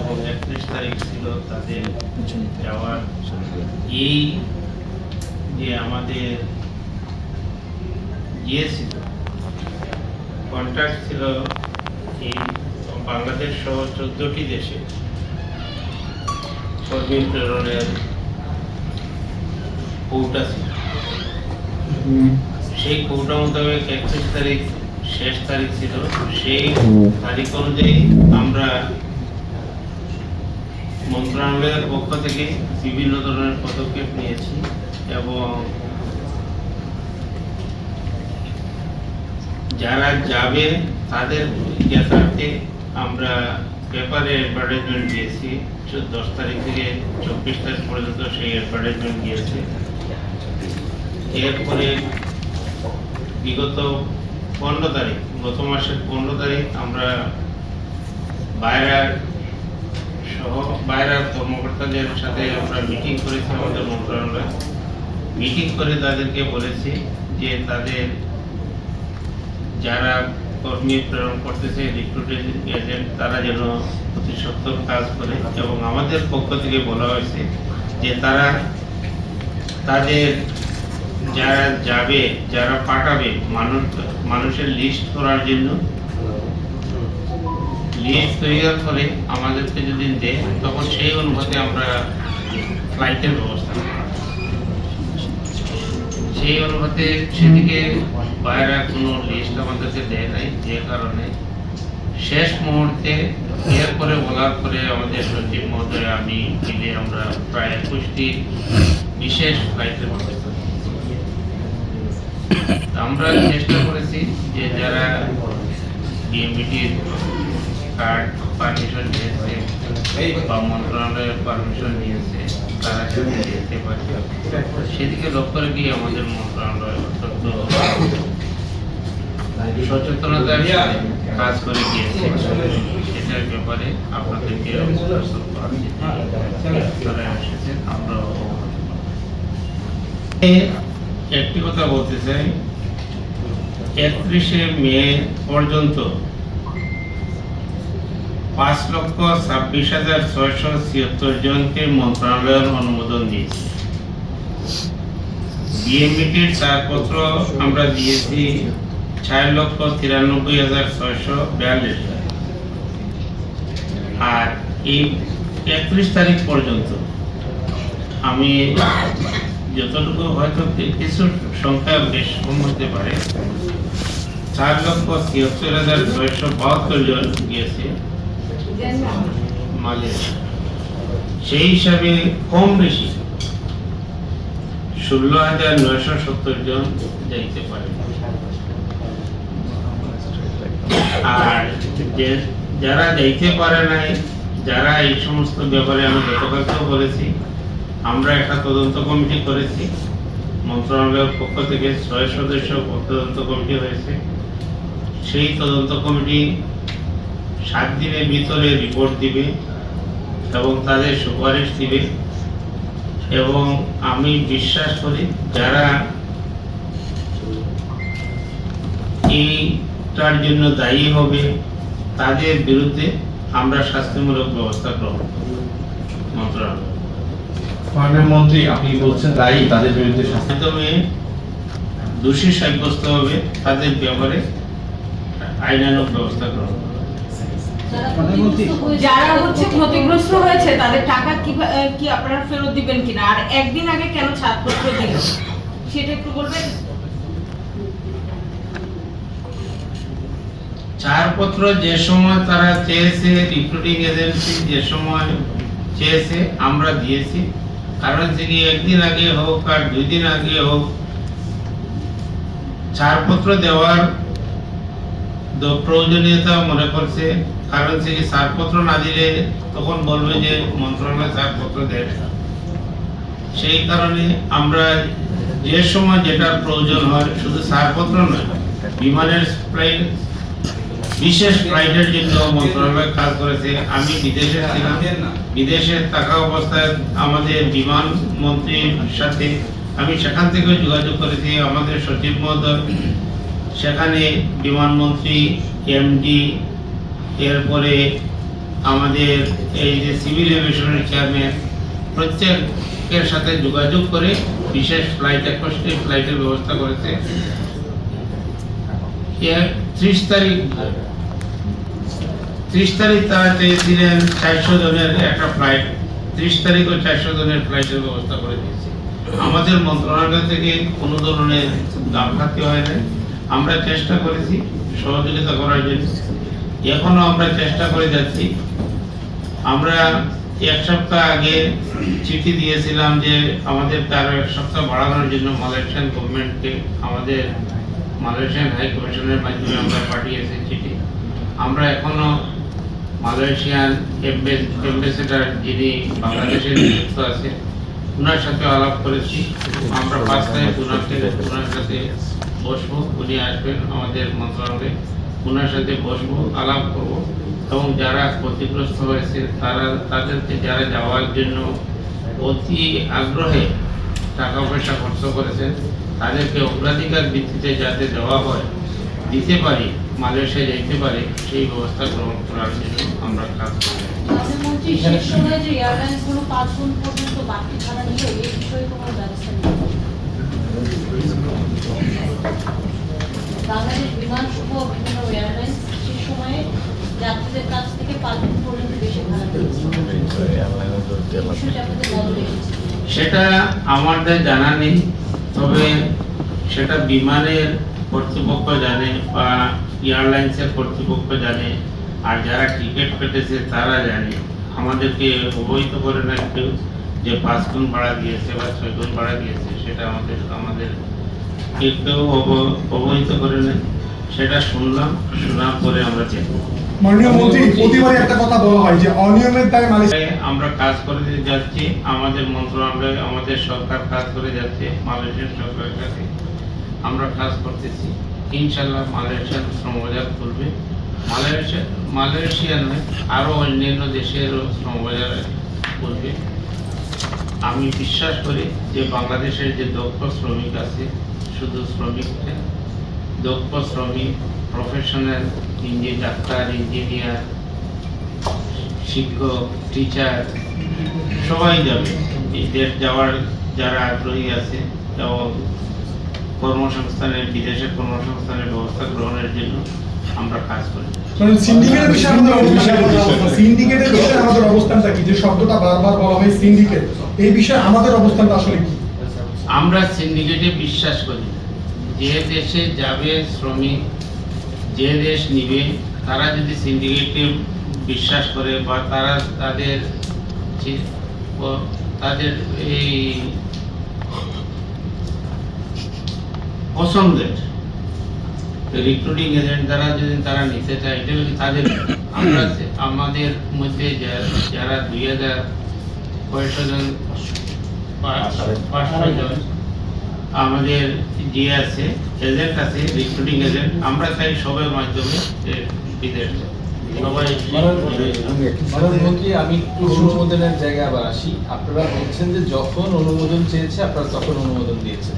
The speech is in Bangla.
এবং একত্রিশ তারিখ ছিল তাদের যাওয়ার এই যে আমাদের ইয়ে ছিল কন্ট্রাক্ট ছিল এই বাংলাদেশ সহ চোদ্দটি দেশে। কর্মী প্রেরণের কৌটা ছিল। সেই কৌটা মোতাবেক একত্রিশ তারিখ শেষ তারিখ ছিল। সেই তারিখ অনুযায়ী আমরা মন্ত্রণালয়ের পক্ষ থেকে বিভিন্ন ধরনের পদক্ষেপ নিয়েছি এবং যারা যাবে তাদের জ্ঞাতার্থে আমরা পেপারে অ্যাডভার্টাইজমেন্ট দিয়েছি। দশ তারিখ থেকে চব্বিশ তারিখ পর্যন্ত সেই অ্যাডভার্টাইজমেন্ট দিয়েছে। এরপরে বিগত পনেরো তারিখ, গত মাসের পনেরো তারিখ আমরা বাইরার সহ কর্মকর্তাদের সাথে আমরা মিটিং করেছি, আমাদের মন্ত্রণালয়। মিটিং করে তাদেরকে বলেছি যে তাদের যারা কর্মী প্রেরণ করতেছে রিক্রুটিং এজেন্ট তারা যেন অতি সত্তর কাজ করে। এবং আমাদের পক্ষ থেকে বলা হয়েছে যে তারা তাদের যারা যাবে, যারা পাঠাবে মানুষ মানুষের লিস্ট করার জন্য লিস্ট তৈরি করে আমাদেরকে যদি দেয়, তখন সেই অনুপাতে আমরা ফ্লাইটের ব্যবস্থা সেই অনুপাতে সেদিকে বাইরে কোনো লিস্ট আমাদেরকে দেয় নাই, যে কারণে শেষ মুহূর্তে এরপরে বলার পরে আমাদের সচিব মহোদয়, আমি মিলে আমরা প্রায় একুশটি বিশেষ ফ্লাইটের ব্যবস্থা আমরা চেষ্টা করেছি যে যারা ডিএমবিটির কার্ড পারমিশন নিয়েছে বা মন্ত্রণালয়ের পারমিশন নিয়েছে তারা যাতে যেতে পারে সেদিকে লক্ষ্য রেখেই আমাদের মন্ত্রণালয় অত্যন্ত সচেতনতার কাজ করে গিয়েছে। সেটার ব্যাপারে আপনাদেরকে অবগত। করি। একটি কথা বলতে চাই। একত্রিশে মে পর্যন্ত পাঁচ লক্ষ ছাব্বিশ হাজার ছয়শো ছিয়াত্তর জনকে মন্ত্রণালয়ের অনুমোদন দিয়েছে। বিএমবিটির ছাড়পত্র আমরা দিয়েছি চার লক্ষ তিরানব্বই হাজার ছয়শো বিয়াল্লিশ আর এই একত্রিশ তারিখ পর্যন্ত আমি যতটুকু হয়তো কিছু সংখ্যা বেশ কম হতে পারে, চার লক্ষ ছিয়াত্তর হাজার ছয়শো বাহাত্তর জন গিয়েছে। সেই হিসাবে কম বেশি ষোলো হাজার নয়শো সত্তর জন যাইতে পারে। আর যারা যাইতে পারে নাই, যারা এই সমস্ত ব্যাপারে আমি গতকালকেও বলেছি, আমরা একটা তদন্ত কমিটি করেছি। মন্ত্রণালয়ের পক্ষ থেকে ছয় সদস্য তদন্ত কমিটি হয়েছে। সেই তদন্ত কমিটি সাত দিনের ভিতরে রিপোর্ট দিবে এবং তাদের সুপারিশ দিবে। এবং আমি বিশ্বাস করি যারা এইটার জন্য দায়ী হবে তাদের বিরুদ্ধে আমরা শাস্তিমূলক ব্যবস্থা গ্রহণ করব। মন্ত্রণালয়। মাননীয় মন্ত্রী আপনি বলছেন দায়ী তাদের বিরুদ্ধে মাধ্যমে দোষী সাব্যস্ত হবে তাদের ব্যাপারে আইনানুগ ব্যবস্থা গ্রহণ করব। যারা হচ্ছে ক্ষতিগ্রস্ত হয়েছে তাদের টাকা কি কি আপনারা ফেরত দিবেন কিনা? আর একদিন আগে কেন ছাড়পত্র দিল সেটা একটু বলবেন? ছাড়পত্র যে সময় তারা চেয়েছে রিক্রুটিং এজেন্সি যে সময় চেয়েছে আমরা দিয়েছি। কারণ কি একদিন আগে হোক আর দুই দিন আগে হোক ছাড়পত্র দেওয়ার প্রয়োজনীয়তা মনে করছে। কারণ কি ছাড়পত্র না দিলে তখন বলবে যে মন্ত্রণালয় ছাড়পত্র দেয়। সেই কারণে আমরা যে সময় যেটার প্রয়োজন হয়, শুধু ছাড়পত্র নয়, বিমানের ফ্লাইট বিশেষ ফ্লাইটের জন্য মন্ত্রণালয় কাজ করেছে, আমি বিদেশে ছিলাম, বিদেশে থাকা অবস্থায় আমাদের বিমান মন্ত্রীর সাথে আমি সেখান থেকে যোগাযোগ করেছি, আমাদের সচিব মহোদয় সেখানে বিমানমন্ত্রী এমডি এরপরে আমাদের এই যে সিভিল এভিয়েশনের চেয়ারম্যান প্রত্যেকের সাথে যোগাযোগ করে বিশেষ ফ্লাইট একষ্টি ফ্লাইটের ব্যবস্থা করেছে। ত্রিশ তারিখ ত্রিশ তারিখ তারা চেয়েছিলেন চারশো জনের একটা ফ্লাইট ত্রিশ তারিখ ও চারশো জনের ফ্লাইটের ব্যবস্থা করে দিয়েছে। আমাদের মন্ত্রণালয় থেকে কোনো ধরনের গাফাতি হয় নাই। আমরা চেষ্টা করেছি সহযোগিতা করার জন্য। এখনও আমরা চেষ্টা করে যাচ্ছি। আমরা এক সপ্তাহ আগে চিঠি দিয়েছিলাম যে আমাদের আরও এক সপ্তাহ বাড়ানোর জন্য মালয়েশিয়ান গভর্নমেন্টকে আমাদের মালয়েশিয়ান হাই কমিশনের মাধ্যমে আমরা পাঠিয়েছি চিঠি। আমরা এখনও মালয়েশিয়ান এম্বাসেডার যিনি বাংলাদেশে নিযুক্ত আছে ওনার সাথে আলাপ করেছি। আমরা পাঁচ তারিখ ওনার সাথে বসবো। উনি আসবেন আমাদের মন্ত্রণালয়ে। ওনার সাথে বসবো আলাপ করব। এবং যারা ক্ষতিগ্রস্ত হয়েছে তারা তাদেরকে যারা যাওয়ার জন্য অতি আগ্রহে টাকা পয়সা খরচ করেছেন তাদেরকে অগ্রাধিকার ভিত্তিতে যাতে দেওয়া হয় দিতে পারি মালয়েশিয়া যেতে পারে সেই ব্যবস্থা গ্রহণ করার জন্য আমরা কাজ করি। প্রধানমন্ত্রী শেষ সময়ে যে এয়ারলাইন্সগুলো পাঁচ গুণ পর্যন্ত বাড়তি বাংলাদেশ বিমান সহ বিভিন্ন এয়ারলাইন্স সময়ে যাত্রীদের কাছ থেকে পর্যন্ত বেশি সেটা আমাদের জানা নেই, তবে সেটা বিমানের কর্তৃপক্ষ জানে বা এয়ারলাইন্সের কর্তৃপক্ষ জানে, আর যারা টিকিট কেটেছে তারা জানে। আমাদেরকে অবহিত করে না কেউ যে পাঁচ গুণ ভাড়া দিয়েছে বা ছয় গুণ ভাড়া দিয়েছে, সেটা আমাদের আমাদের কেউ কেউ অব- অবহিত করে না সেটা শুনলাম শোনার পরে আমরা দেখব মাননীয় মন্ত্রী প্রতিবারই একটা কথা বলা হয় যে অনিয়মের দায় মালয়েশিয়া আমরা কাজ করে যাচ্ছি আমাদের মন্ত্রণালয় আমাদের সরকার কাজ করে যাচ্ছে মালয়েশিয়ার সরকারের কাছে। আমরা কাজ করতেছি। ইনশাল্লাহ মালয়েশিয়ান শ্রমবাজার খুলবে। মালয়েশিয়া মালয়েশিয়া নয় আরও অন্যান্য দেশেরও শ্রমবাজার খুলবে। আমি বিশ্বাস করি যে বাংলাদেশের যে দক্ষ শ্রমিক আছে শুধু শ্রমিক দক্ষ শ্রমিক প্রফেশনাল ইঞ্জিনিয়ার ডাক্তার ইঞ্জিনিয়ার শিক্ষক টিচার সবাই যাবে। এই দেশ যাওয়ার যারা আগ্রহী আছে এবং কর্মসংস্থানের বিদেশে কর্মসংস্থানের ব্যবস্থা গ্রহণের জন্য আমরা কাজ করি। বিষয়ে সিন্ডিকেটের বিষয়ে আমাদের অবস্থানটা কি? যে শব্দটা বারবার বলা হয় সিন্ডিকেট এই বিষয়ে আমাদের অবস্থানটা আসলে কি? আমরা সিন্ডিকেটে বিশ্বাস করি। যে দেশে যাবে শ্রমিক যে দেশ নিবে তারা যদি সিন্ডিকেটে বিশ্বাস করে বা তারা তাদের তাদের এই পছন্দের রিক্রুটিং এজেন্ট দ্বারা যদি তারা নিতে চায় এটা যদি তাদের আমরা আমাদের মধ্যে যারা দুই হাজার কয়েকশো জন জন আমাদের যে আছে এজেন্ট আছে রিক্রুটিং এজেন্ট আমরা চাই সবের মাধ্যমে বিদেশ আমি একটু অনুমোদনের জায়গায় আবার আসি। আপনারা বলছেন যে যখন অনুমোদন চেয়েছে আপনারা তখন অনুমোদন দিয়েছেন।